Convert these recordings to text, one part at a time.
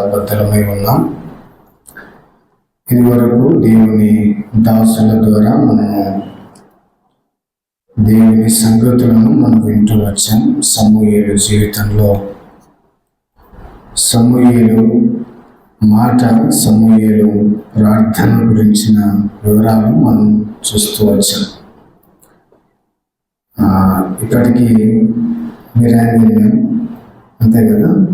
బద్దలమై ఉన్నాం. ఇదివరకు దేవుని దాసుల ద్వారా మనము దేవుని సంగతులను మనం వింటూ వచ్చాం. సమూహేలు జీవితంలో. సమూహేలు మాట సమూహేలు ప్రార్థన గురించిన వివరాలు మనం చూస్తూ వచ్చాం. ఇప్పటికీ ఇక్కడికి అంతే కదా?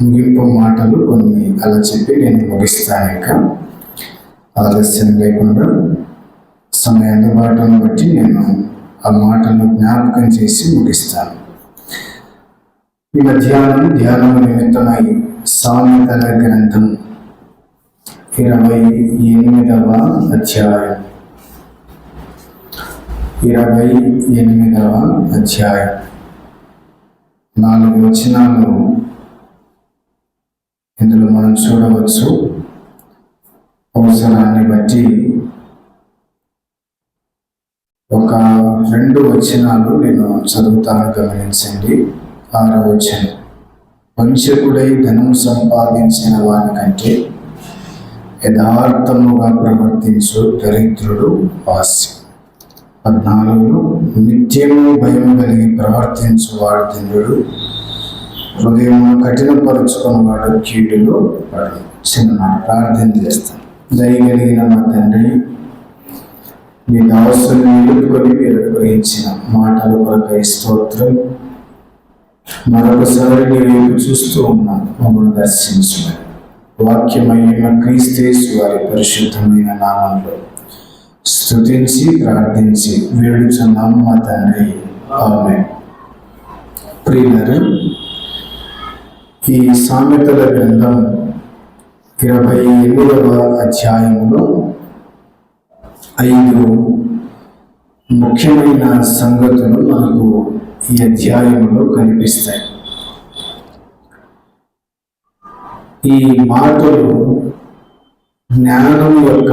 ముగింపు మాటలు కొన్ని అలా చెప్పి నేను ముగిస్తాను ఇంకా. ఆలస్యం లేకుండా సమయ అందుబాటును బట్టి నేను ఆ మాటలను జ్ఞాపకం చేసి ముగిస్తాను. ఈ మధ్యాహ్నం ధ్యానం నిమిత్తమై సామెతల గ్రంథం ఇరవై ఎనిమిదవ అధ్యాయం. ఇరవై ఎనిమిదవ అధ్యాయం. నాలుగు వచనాలు ఇందులో మనం చూడవచ్చు. అవసరాన్ని బట్టి ఒక రెండు వచనాలు నేను చదువుతాను గమనించండి. ఆరో వచనం వంచకుడై ధనం సంపాదించిన వానికంటే యథార్థముగా ప్రవర్తించు దరిద్రుడు వాస్యం పద్నాలుగులో నిత్యము భయం కలిగి ప్రవర్తించు వాడు హృదయం హృదయము కఠినపరుచుకున్న వాడు కీడులో వాడు చిన్న ప్రార్థన చేస్తాను దయగలిగిన మా తండ్రి మీ అవసరం నిలుపుకొని మీరు గ్రహించిన మాటలు కొరకై స్తోత్రం. మరొకసారి నేను చూస్తూ ఉన్నాం మమ్మల్ని దర్శించమని. వాక్యమైన క్రీస్తేసు వారి పరిశుద్ధమైన నామంలో స్థుతించి ప్రార్థించి వేడుచున్నాం మా తండ్రి. ఆమె ప్రియులరు ఈ సామెతల గ్రంథం ఇరవై ఎనిమిదవ అధ్యాయంలో ఐదు ముఖ్యమైన సంగతులు మనకు ఈ అధ్యాయంలో కనిపిస్తాయి. ఈ మాటలు జ్ఞానం యొక్క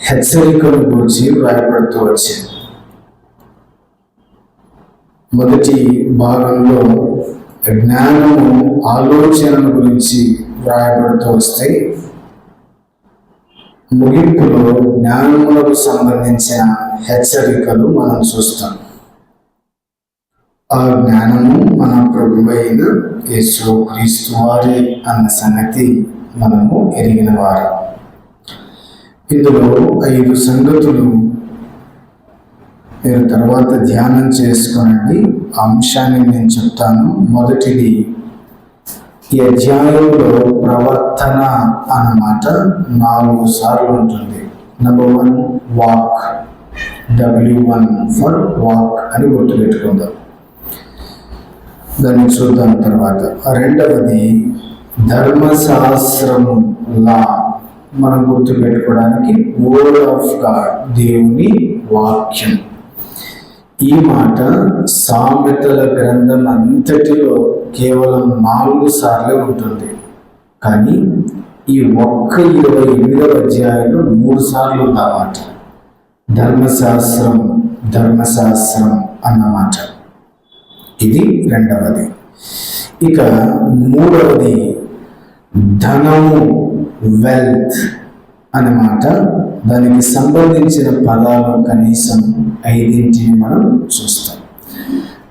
హెచ్చరికలు గురించి వ్రాయబడుతూ వచ్చింది. మొదటి భాగంలో జ్ఞానము ఆలోచనల గురించి వ్రాయబడుతూ వస్తే ముగింపులో జ్ఞానములకు సంబంధించిన హెచ్చరికలు మనం చూస్తాం. ఆ జ్ఞానము మన ప్రభువైన యేసు క్రీస్తు వారి అన్న సంగతి మనము ఎరిగిన వారు. ఇందులో ఐదు సంగతులు మీరు తర్వాత ధ్యానం చేసుకోనండి. ఆ అంశాన్ని నేను చెప్తాను. మొదటిది ఈ అధ్యాయంలో ప్రవర్తన అన్నమాట నాలుగు సార్లు ఉంటుంది. Number one walk W one for walk అని గుర్తుపెట్టుకుందాం. దాన్ని చూద్దాం తర్వాత. రెండవది ధర్మశాస్త్రము లా. మనం గుర్తుపెట్టుకోవడానికి వర్డ్ ఆఫ్ గాడ్ దేవుని వాక్యం. ఈ మాట సామెతల గ్రంథం అంతటిలో కేవలం నాలుగు సార్లే ఉంటుంది. కానీ ఈ ఒక్క ఇరవై ఎనిమిదవ అధ్యాయంలో మూడు సార్లు ఉందన్నమాట ధర్మశాస్త్రం ధర్మశాస్త్రం అన్నమాట ఇది రెండవది. ఇక మూడవది ధనము. వెల్త్ అన్నమాట. దానికి సంబంధించిన పదాలు కనీసం ఐదింటిని మనం చూస్తాం.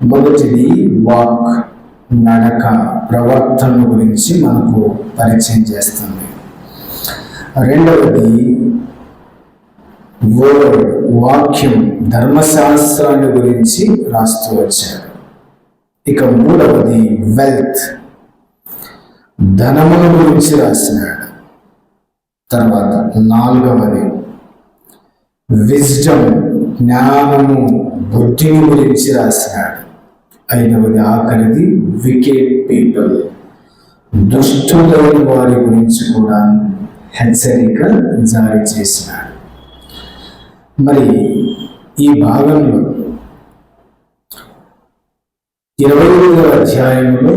మొదటిది వాక్ నడక ప్రవర్తన గురించి మనకు పరిచయం చేస్తుంది. రెండవది వర్డ్ వాక్యం ధర్మశాస్త్రాన్ని గురించి రాస్తూ వచ్చాడు ఇక మూడవది వెల్త్ ధనముల గురించి రాసినాడు. తర్వాత నాలుగవది విజ్డమ్ జ్ఞానము బుద్ధిని గురించి రాసినాడు. ఐదవది ఆఖరిది వికెట్ పీపుల్ దుష్టులైన వారి గురించి కూడా హెచ్చరిక జారీ చేసినాడు. మరి ఈ భాగంలో ఇరవై ఎనిమిదవ అధ్యాయంలో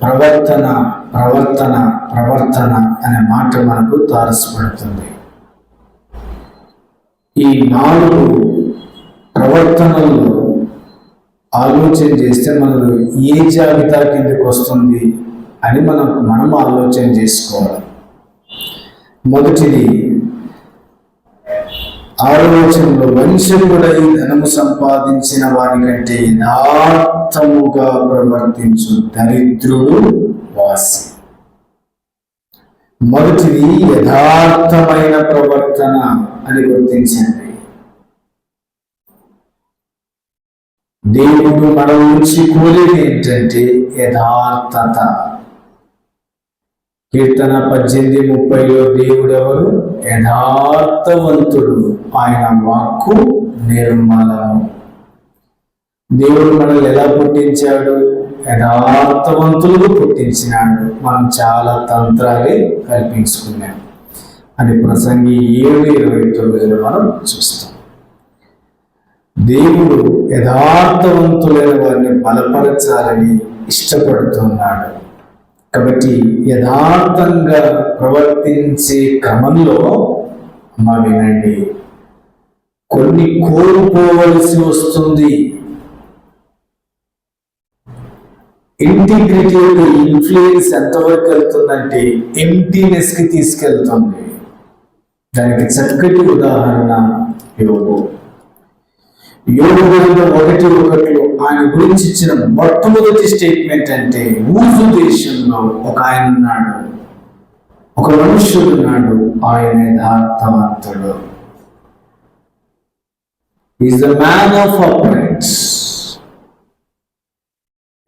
ప్రవర్తన ప్రవర్తన ప్రవర్తన అనే మాట మనకు తారసపడుతుంది. ఈ నాలుగు ప్రవర్తనల్లో ఆలోచన చేస్తే మనకు ఏ జాబితా కిందకు వస్తుంది అని మనం మనం ఆలోచన చేసుకోవాలి. మొదటిది ఆలోచనలో మనుషులుడై ధనము సంపాదించిన వారి కంటే యథార్థముగా ప్రవర్తించు దరిద్రుడు వాసి. మొదటిది యథార్థమైన ప్రవర్తన అని గుర్తించండి. దేవుడు మన నుంచి కోరేది ఏంటంటే యథార్థత. కీర్తన పద్దెనిమిది ముప్పైలో దేవుడు ఎవరు యథార్థవంతుడు. ఆయన వాక్కు నిర్మలము. దేవుడు మనల్ని ఎలా పుట్టించాడు? యథార్థవంతులు పుట్టించినాడు. మనం చాలా తంత్రాలే కల్పించుకున్నాం. అని ప్రసంగి ఏడు ఇరవై తొమ్మిదిలో మనం చూస్తాం. దేవుడు యథార్థవంతులైన వారిని బలపరచాలని ఇష్టపడుతున్నాడు. కాబట్టి యథార్థంగా ప్రవర్తించే క్రమంలో అమ్మ వినండి కొన్ని కోల్పోవలసి వస్తుంది. ఇంటిగ్రిటీ ఇన్ఫ్లుయెన్స్ ఎంతవరకు వెళ్తుందంటే ఎంటీనెస్కి తీసుకెళ్తుంది. దానికి చక్కటి ఉదాహరణ యోగు. యోగు గ్రంథం ఒకటి ఆయన గురించి ఇచ్చిన మొట్టమొదటి స్టేట్మెంట్ అంటే ఊజు దేశంలో ఒక ఆయన ఉన్నాడు. ఒక మనుష్యుడు ఉన్నాడు. ఆయన యథార్థవంతుడు is the man of operates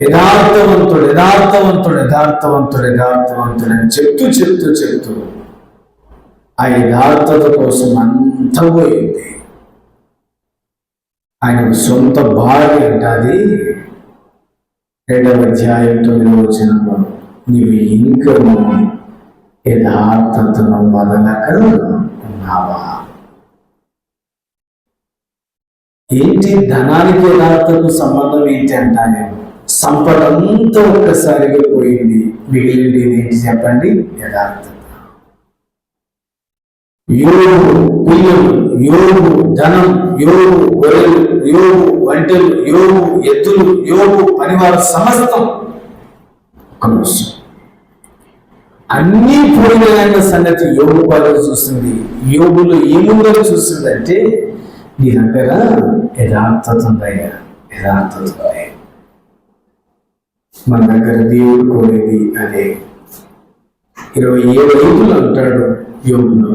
యథార్థవంతుడు యథార్థవంతుడు యథార్థవంతుడు యథార్థవంతుడు అని చెప్తూ చెప్తూ చెప్తూ ఆ యథార్థత కోసం అంత పోయింది. ఆయన సొంత భార్య అంటది రెండవ అధ్యాయం తొమ్మిదవ వచనంలో నీవు ఇంకను యథార్థతను వదలక ఉన్నావా ఏంటి ధనానికి యథార్థకు సంబంధం ఏంటి అంటానేమో సంపద అంతా ఒక్కసారిగా పోయింది. మిగిలింది ఏంటి చెప్పండి? యథార్థత. యోగు పిల్లలు యోగు ధనం యోగు గొర్రెలు యోగు వంటలు యోగు ఎద్దులు యోగు పనివారు సమస్తం ఒక నిమిషం అన్నీ పోయిన సంగతి యోగు పాలు చూస్తుంది. యోగులు ఏముందో చూస్తుందంటే ఈ దగ్గర యథార్థత ఉందయ్యా యథార్థత ఉందయ్యా మన దగ్గర దేవుడు కోరేది అదే. ఇరవై ఏడు ఐదులు అంటాడు యోగులో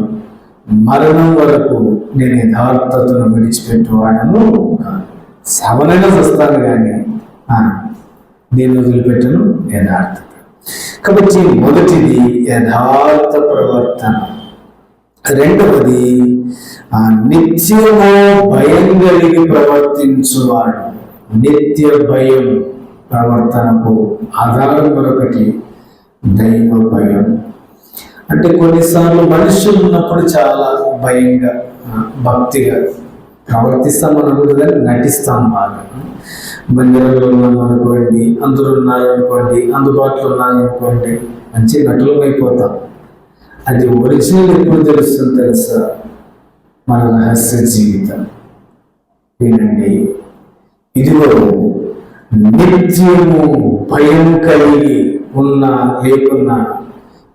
మరణం వరకు నేను యథార్థతను విడిచిపెట్టేవాడను కాను. సవనగా వస్తాను కానీ నేను వదిలిపెట్టను యథార్థత. కాబట్టి మొదటిది యథార్థ ప్రవర్తన. రెండవది నిత్యము భయం కలిగి ప్రవర్తించువాడు. నిత్య భయం ప్రవర్తనకు ఆధారం మరొకటి దైవ భయం. అంటే కొన్నిసార్లు మనుషులు ఉన్నప్పుడు చాలా భయంగా భక్తిగా ప్రవర్తిస్తాం అనుకుంటుంది కానీ నటిస్తాం బాగా. మందిరంలో ఉన్నాం అనుకోండి అందరూ ఉన్నారనుకోండి అందుబాటులో ఉన్నారనుకోండి మంచి నటులం అయిపోతాం అది ఒరిజినల్ ఎప్పుడు తెలుస్తుంది తెలుసా? మన రహస్య జీవితం. వినండి ఇదిగో నిత్యము భయం కలిగి ఉన్న లేకున్నా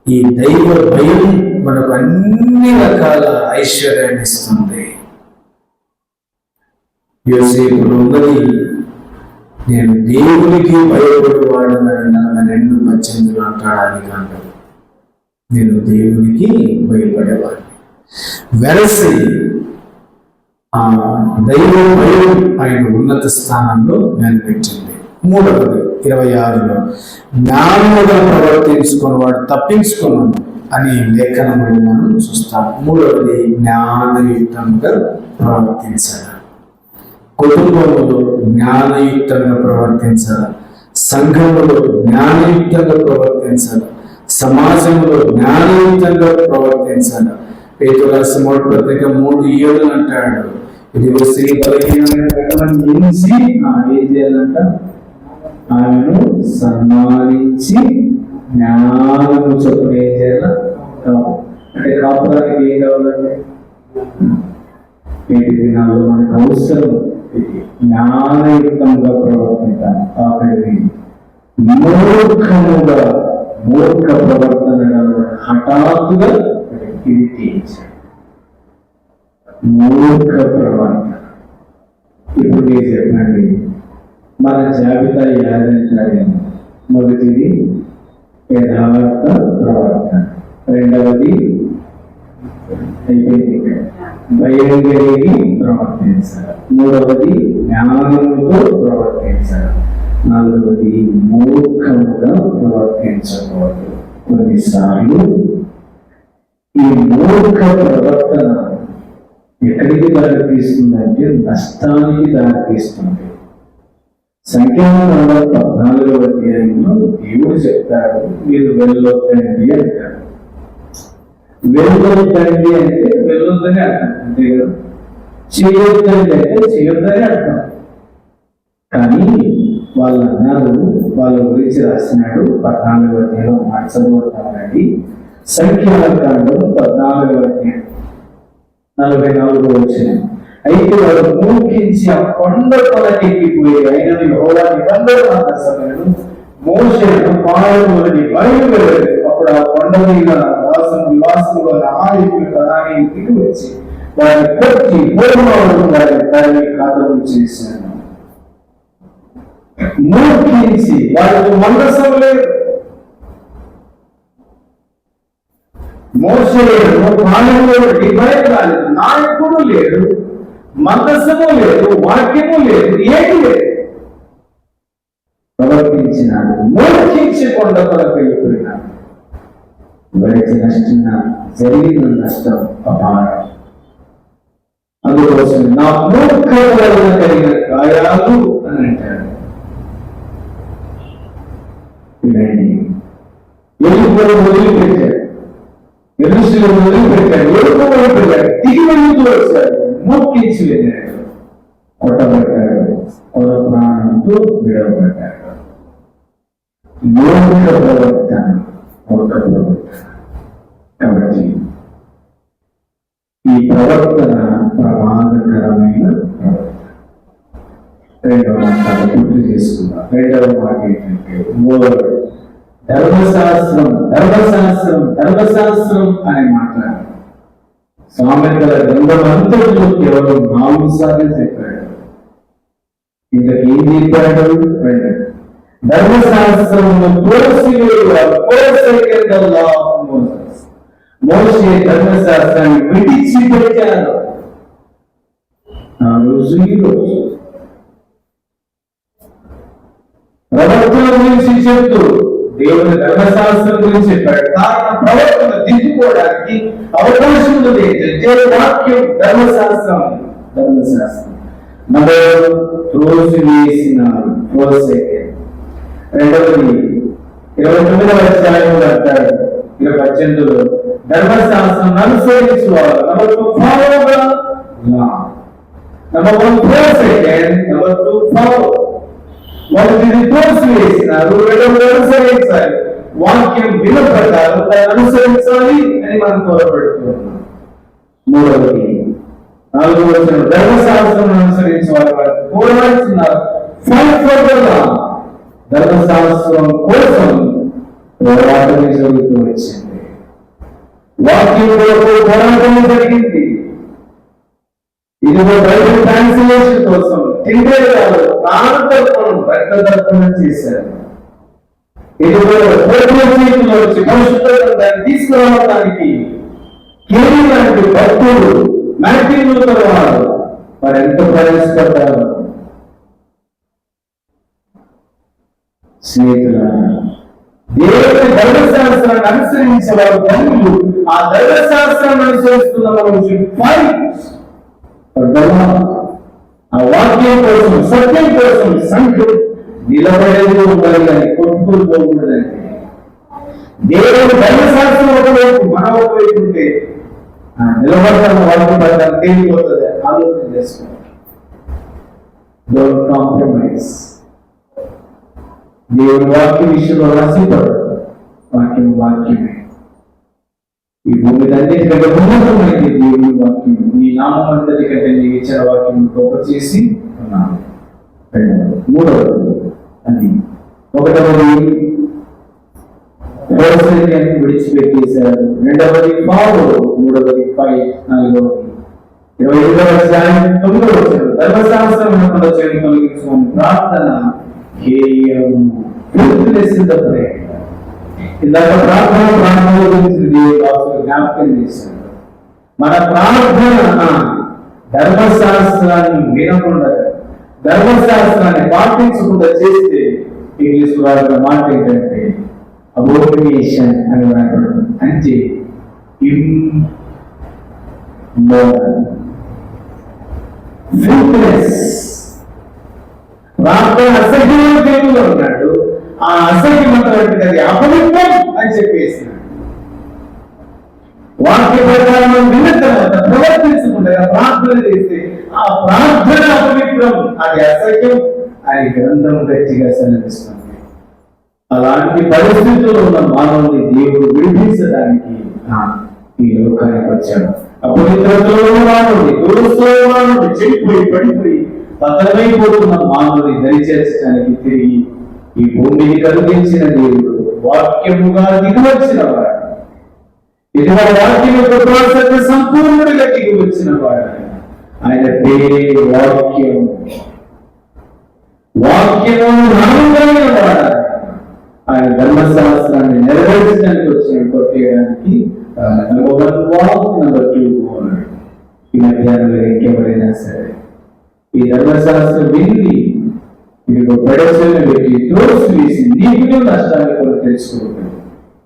ఈ దైవ భయం మనకు అన్ని రకాల ఐశ్వర్యాన్ని ఇస్తుంది. యోసేపులో నేను దేవునికి భయపడేవాడు నలభై రెండు పద్దెనిమిదిలో అంటాడానికి అంటాడు నేను దేవునికి భయపడేవాడిని. వెరసి ఆ దైవ భయం ఆయన ఉన్నత స్థానంలో నిలబెట్టింది. మూడవది ఇరవై ఆరులో జ్ఞానముగా ప్రవర్తించుకుని వాడు తప్పించుకున్నాను అని లేఖనములు మనం చూస్తాం. మూడవది జ్ఞానయుక్తంగా ప్రవర్తించాలి కుటుంబంలో జ్ఞానయుక్తంగా ప్రవర్తించాలి సంఘంలో జ్ఞానయుక్తంగా ప్రవర్తించాలి సమాజంలో జ్ఞానయుక్తంగా ప్రవర్తించాలి పేరు రాసి మూడు పత్రిక మూడు ఏళ్ళు అంటాడు ఇది స్త్రీ బలహీనమైన ఆ, ఏం చేయాలంట? ఆమెను సన్మానించి జ్ఞానము చొప్పున ఏం చేయాల? అంటే కాపురానికి ఏం కావాలండి నేటి దినాల్లో మనకు అవసరం జ్ఞానయుక్తంగా ప్రవర్తించాలి. కాబట్టి మూర్ఖముగా మూర్ఖ ప్రవర్తన హఠాత్తుగా ఇది తీయించాడు మూర్ఖ ప్రవర్తన. ఇప్పుడు నేను చెప్పండి మన జాబితా యాదించాలి మొదటిది యథార్థ ప్రవర్తన. రెండవది అయిపోయింది. భయంకరికి ప్రవర్తించాలి. మూడవది జ్ఞానంతో ప్రవర్తించాలి. నాలుగవది మూర్ఖముగా ప్రవర్తించకూడదు. కొన్నిసార్లు ఈ మూర్ఖ ప్రవర్తన ఎక్కడికి దారి తీస్తుందంటే నష్టానికి దారి తీస్తుంది సంఖ్యాకాండ పద్నాలుగవ అధ్యాయంలో దేవుడు చెప్తాడు మీరు వెళ్ళొద్దండి అంటాడు. వెళ్ళొద్దండి అంటే వెళ్ళొద్దని అర్థం అంతే కదా? చేయొద్దండి అంటే చేయొద్దని అర్థం. కానీ వాళ్ళు అన్నారు వాళ్ళ గురించి రాసినాడు పద్నాలుగవ అధ్యాయంలో మార్చబోతామండి సంఖ్యాకాండం పద్నాలుగవ అధ్యాయం నలభై నాలుగు వచ్చిన అయితే వాడు మూకించి ఆ కొండ కొలకెక్కిపోయి అయిన యోగా నిబంధన సమయంలో మోసేను పాలకులని బయలుదేరాడు అప్పుడు ఆ కొండ మీద వాసం నివాసం వారి ఆయుధులు కణాన్ని దిగి వచ్చి వారిని కొట్టి పూర్వవాడు వారి దాన్ని ఖాతము చేశాను మూర్ఖించి వారికి మందసం లేదు. మోసలేడు డివైడ్ కాలేదు నాయకుడు లేడు. మందసము లేదు వాక్యము లేదు ఏది లేదు ప్రవర్తించినాడు మూర్ఖించి కొండ కొరకు వెళ్ళిపోయినాడు ఎవరైతే నష్టం జరిగిన నష్టం అపారం అందుకోసం నా మూర్ఖ వలన కలిగిన గాయాలు అని అంటాడు వినండి వెళ్ళిపోయి వదిలిపెట్టాడు ఎరుసలు వదిలిపెట్టాడు ఎరుపు వదిలిపెట్టాడు దిగి వెళ్తూ వచ్చాడు మొక్కించి వెళ్ళాడు కొట్టబడ్డాడు కొర ప్రాణంతో విడవబడ్డాడు మూర్ఖ ప్రవర్తన మూర్ఖ ప్రవర్తన కాబట్టి ఈ ప్రవర్తన ప్రమాదకరమైన ప్రవర్తన. రెండవ మాట గుర్తు చేసుకుందాం. రెండవ మాట ఏంటంటే వర్డ్ ధర్మశాస్త్రం ధర్మశాస్త్రం ధర్మశాస్త్రం అని మాట్లాడారు సామెతల గ్రంథమంతటిలో కేవలం నాలుగు సార్లు చెప్పాడు. ఇంతకు ఏం చెప్పాడు? రండి. ధర్మశాస్త్రము మోసే. ధర్మశాస్త్రాన్ని విడిచిపెట్టారు ఆ రోజు ఈ రోజు ప్రవర్తన గురించి చెప్తూ దేవుని ధర్మశాస్త్రం గురించి చెప్పాడు. ప్రవర్తన దిద్దుకోవడానికి అవకాశం ఉంది ఏంటంటే వాక్యం ధర్మశాస్త్రం. ధర్మశాస్త్రం. మొదలు త్రోసి వేసిన రెండవది ఇరవై తొమ్మిదవ అధ్యాయంలో అంటారు. ఇరవై పద్దెనిమిదిలో ధర్మశాస్త్రం అనుసరించు వారు number two follow number one second number two follow మొదటిది తోసి వేసినారు రెండవది అనుసరించాలి. వాక్యం విన ప్రకారం దాన్ని అనుసరించాలి అని మనం కోరబడుతున్నాం. మూడవది నాలుగో వచ్చిన ధర్మశాస్త్రం అనుసరించే వారు వారికి పోరాడుతున్నారు ఫైట్ ఫర్ ద లా. ధర్మశాస్త్రం కోసం జరుగుతూ వచ్చింది. వాక్యం కొరకు పోరాటం జరిగింది. ఇదిగో బైబిల్ ట్రాన్స్లేషన్ కోసం తిండే కాదు ప్రాణతత్వం రక్తతత్వం చేశారు. ఇదిగో పూర్వ జీవితంలో వచ్చి దాన్ని తీసుకురావడానికి కేవీ లాంటి భక్తులు మ్యాటిన్ వారు మరి ఎంత ప్రయాసపడ్డారు? స్నేహితుల దేవుని ధర్మశాస్త్రాన్ని అనుసరించే వారు ధనులు. ఆ ధర్మశాస్త్రాన్ని అనుసరిస్తున్న వారు ఫైట్ ఆ వాక్యం కోసం సత్యం కోసం సంఖ్య నిలబడేది ఉండాలి కానీ కొట్టుకుని పోకూడదంటే దేవుని ధర్మశాస్త్రం ఒకవైపు మన ఒకవైపు ఉంటే ఆ నిలబడతాను వాళ్ళకి పడతాను తేలిపోతుంది ఆలోచన చేసుకోండి డోంట్ కాంప్రమైజ్ దేవుడు వాక్య విషయంలో రాసిపోతాడు వాక్యం వాక్యమే. ఈ భూమి అన్నిటికంటే ఉన్నతమైనది దేవుని వాక్యం నీ నామం అంతటి కంటే నీ ఇచ్చిన వాక్యం గొప్ప చేసి ఉన్నాను రెండవది మూడవది అది ఒకటవది దౌర్జన్యాన్ని విడిచిపెట్టేశారు. రెండవది పావు మూడవది పై నాలుగవది. ఇరవై ఐదవ అధ్యాయం తొమ్మిదవ వచనం. ధర్మశాస్త్రం ప్రార్థన హేయము fruitless in the prayer. ఇందాక ప్రార్థన ప్రార్థన గురించి దేవుడు జ్ఞాపకం చేశాడు. మన ప్రార్థన ధర్మశాస్త్రాన్ని వినకుండా ధర్మశాస్త్రాన్ని పాటించకుండా చేస్తే ఇంగ్లీష్ వారి మాట ఏంటంటే అబోమినేషన్ అని రాయబడుతుంది అంటే ఫిట్నెస్ ప్రార్థన అసహ్యమైన దేవుడు ఉన్నాడు ఆ అసహ్యమైనటువంటిది అది అపవిత్రం అని చెప్పేసినాడు. వాక్య ప్రకారం విన్న ప్రవర్తించకుండా ప్రార్థన చేస్తే ఆ ప్రార్థన అపవిత్రం అది అసహ్యం అని గ్రంథం గట్టిగా సెలవిస్తుంది. అలాంటి పరిస్థితుల్లో ఉన్న మానవుని దేవుడు విడిపించడానికి ఈ లోకానికి వచ్చాడు. అపవిత్రతలో మానవుని దురుస్తో మానవుని చెడిపోయి పడిపోయి పతనమైపోతున్న మానవుని దరిచేర్చడానికి తిరిగి ఈ భూమిని కలిగించిన దేవుడు వాక్యముగా దిగువచ్చిన వాడు. ఇటువంటి వాక్యం యొక్క ప్రాసెస్ సంపూర్ణుడిగా దిగువచ్చిన వాడు. ఆయన పేరే వాక్యం. వాక్యము నామకమైన వాడు. ఆయన ధర్మశాస్త్రాన్ని నెరవేర్చడానికి వచ్చిన కొట్టేయడానికి number one walk number two ఈ మధ్యాహ్నం ఇంకెవరైనా సరే ఈ ధర్మశాస్త్రం విని ఇది పెడసలు పెట్టి తోసి వేసి నీకు నష్టాన్ని కూడా తెలుసుకోవద్దు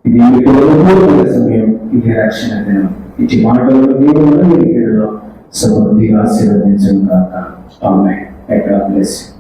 ఇది మీకు అనుభవమైన సమయం ఇది రక్షణ దినం. ఇటు మాటలు మీరు సమృద్ధిగా ఆశీర్వదించడం కాక. ఆమె ఎక్కడ బ్లెస్సింగ్